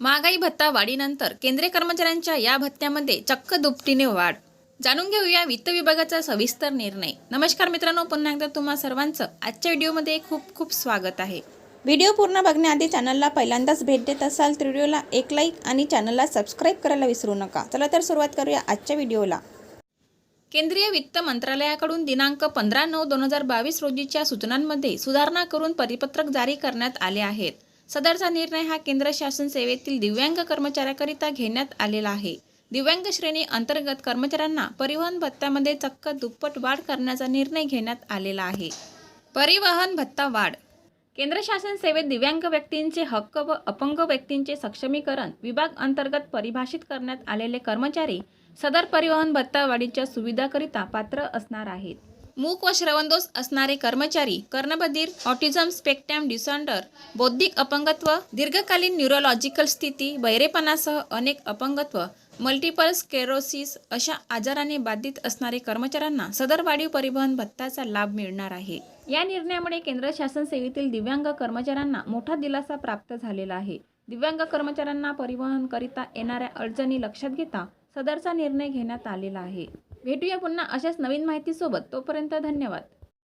महागाई भत्ता वाढीनंतर केंद्रीय कर्मचाऱ्यांच्या या भत्त्यामध्ये चक्क दुपटीने वाढ. जाणून घेऊया वित्त विभागाचा सविस्तर निर्णय. नमस्कार मित्रांनो पुन्हा एकदा तुम्हा सर्वांचं आजच्या व्हिडिओमध्ये खूप खूप स्वागत आहे. व्हिडिओ पूर्ण बघण्याआधी चॅनलला पहिल्यांदाच भेट देत असाल तर व्हिडिओला एक लाईक आणि चॅनलला सबस्क्राईब करायला विसरू नका. चला तर सुरुवात करूया आजच्या व्हिडिओला. केंद्रीय वित्त मंत्रालयाकडून दिनांक पंधरा नऊ दोन हजार बावीस रोजीच्या सूचनांमध्ये सुधारणा करून परिपत्रक जारी करण्यात आले आहेत. सदरचा निर्णय हा केंद्र शासन सेवेतील दिव्यांग कर्मचाऱ्याकरिता घेण्यात आलेला आहे. दिव्यांग श्रेणी अंतर्गत कर्मचाऱ्यांना परिवहन भत्त्यामध्ये चक्क दुप्पट वाढ करण्याचा निर्णय घेण्यात आलेला आहे. परिवहन भत्ता वाढ. केंद्र शासन सेवेत दिव्यांग व्यक्तींचे हक्क व अपंग व्यक्तींचे सक्षमीकरण विभाग अंतर्गत परिभाषित करण्यात आलेले कर्मचारी सदर परिवहन भत्ता वाढीच्या सुविधाकरिता पात्र असणार आहेत. मूक व श्रवणदोष असणारे कर्मचारी कर्णबधीर ऑटिझम स्पेक्ट्रम डिसऑर्डर बौद्धिक अपंगत्व दीर्घकालीन न्यूरोलॉजिकल स्थिती बहिरेपणासह अनेक अपंगत्व मल्टिपल स्केरोसिस अशा आजाराने बाधित असणारे कर्मचाऱ्यांना सदर वाढीव परिवहन भत्ताचा लाभ मिळणार आहे. या निर्णयामुळे केंद्र शासन सेवेतील दिव्यांग कर्मचाऱ्यांना मोठा दिलासा प्राप्त झालेला आहे. दिव्यांग कर्मचाऱ्यांना परिवहनकरिता येणाऱ्या अडचणी लक्षात घेता सदरचा निर्णय घेण्यात आलेला आहे. भेटूया पुन्हा अशाच नवीन माहितीसोबत. तोपर्यंत धन्यवाद.